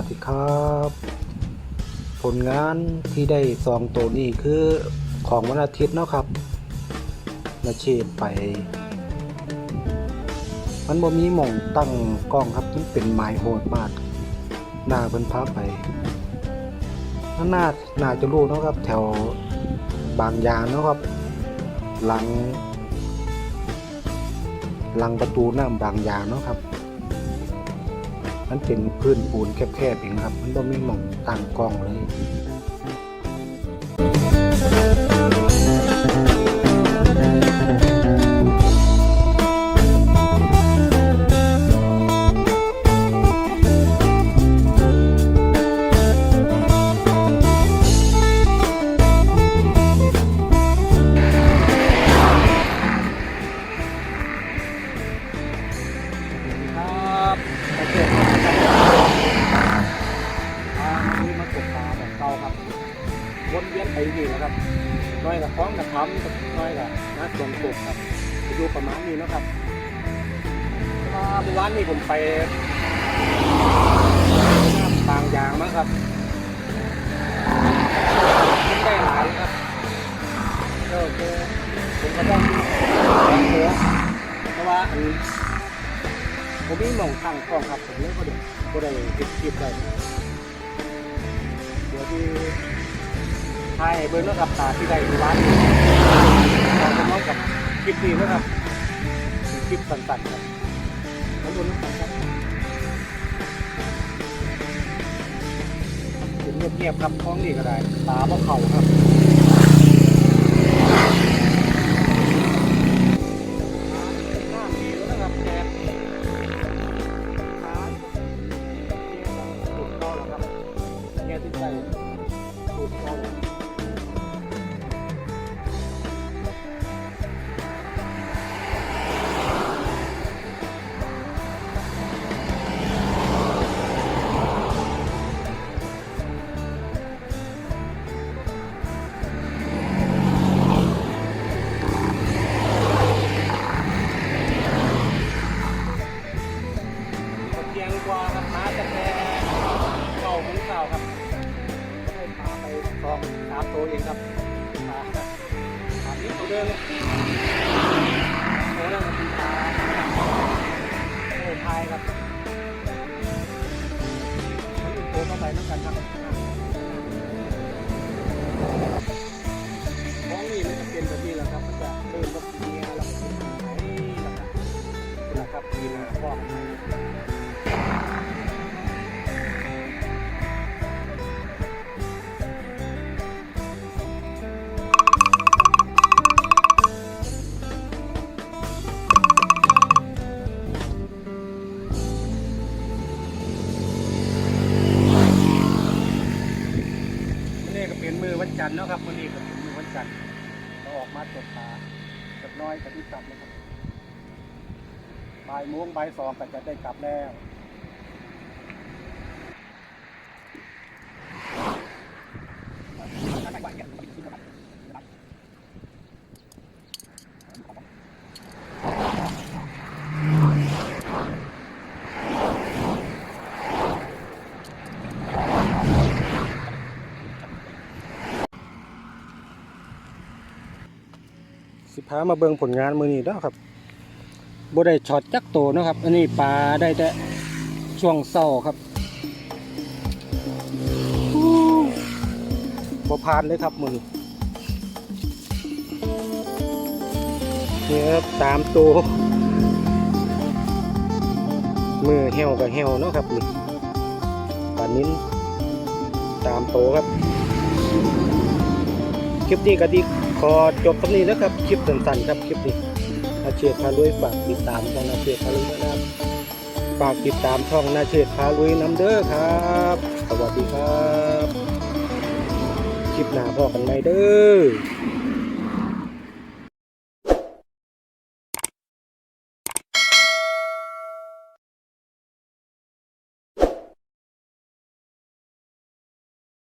วัสดีครับ ผลงานที่ได้ซองตัวนี้คือของวันอาทิตย์เนาะครับนาเชษไป มันบ่มีหม่องตั้งกล้องครับมันเป็นไม้โหดมาก หน้าเพิ่นพาไปน่าน่าน่าจะรู้เนาะครับ แถวบางยางเนาะครับ หลัง หลังประตูน้ำบางยางเนาะครับ มันเป็นพื้นปูนแคบๆเองครับ มันบ่มีหม่องตั้งกล้องเลย นะครับน้อยกับพร้อมกับทำน้อยกับนัดส่วนกบครับดูประมาณนี้นะครับอ่าเมื่อวานนี้ผมไปบางอย่างมั้งครับไม่ได้หลายครับก็โอเคผมก็ต้องแรงเพราะว่าอันผมมีมองตั้งกล้องครับผมเลยก็เดี๋ยวก็ได้เก็บคลิปได้เดี๋ยวที่ ทายให้เบิ้งแล้วกับตาที่ใดที่ร้านเราจะน้องกับคลิปนี้นะครับคลิปสั้นๆครับขอบคุณนะครับเป็นเงียบๆครับท้องดีก็ได้ตาบ่เข่าครับ กว่าครับมาแต่แค่เก่าของเก่าครับก็เลยพาไปสองสามตัวเองครับปลาปลานี้ตัวเดิมตัวนั้นก็เป็นปลาโอ้พายครับมันอยู่ตัวเข้าไปน้ำกันครับของนี่มันจะเป็นแบบนี้แหละครับมันจะเดินกับเมียแล้วก็เป็นไห้แล้วครับมีนาครอบ จันทร์เนาะครับวันนี้ก็เป็นมือวันจันทร์เราออกมาตกปลากับน้อยกับที่กลับนะครับบ่ายโมงบ่ายสองก็จะได้กลับแล้ว สิพามาเบิ่งผลงานมือนี้แล้วครับบ่ได้ช็อตจักโตนะครับ อันนี้ปลาได้แต่ช่วงเศร้าครับบ่ผ่านเลยครับมือนี้นี่ครับตามตัวมือเหี่ยวกับเหี่ยวเนาะครับนี่ปลานิ้นตามโตครับคลิปนี้ก็ดี ขอจบตรงนี้นะครับคลิปสั้นๆครับคลิปนี้อาเชียพาลุยฝากติดตามช่องนาเชียพาลุยนะครับฝากติดตามช่องนาเชียพาลุยน้ำเด้อครับ สวัสดีครับ คลิปหน้าพอกันไหมเด้อ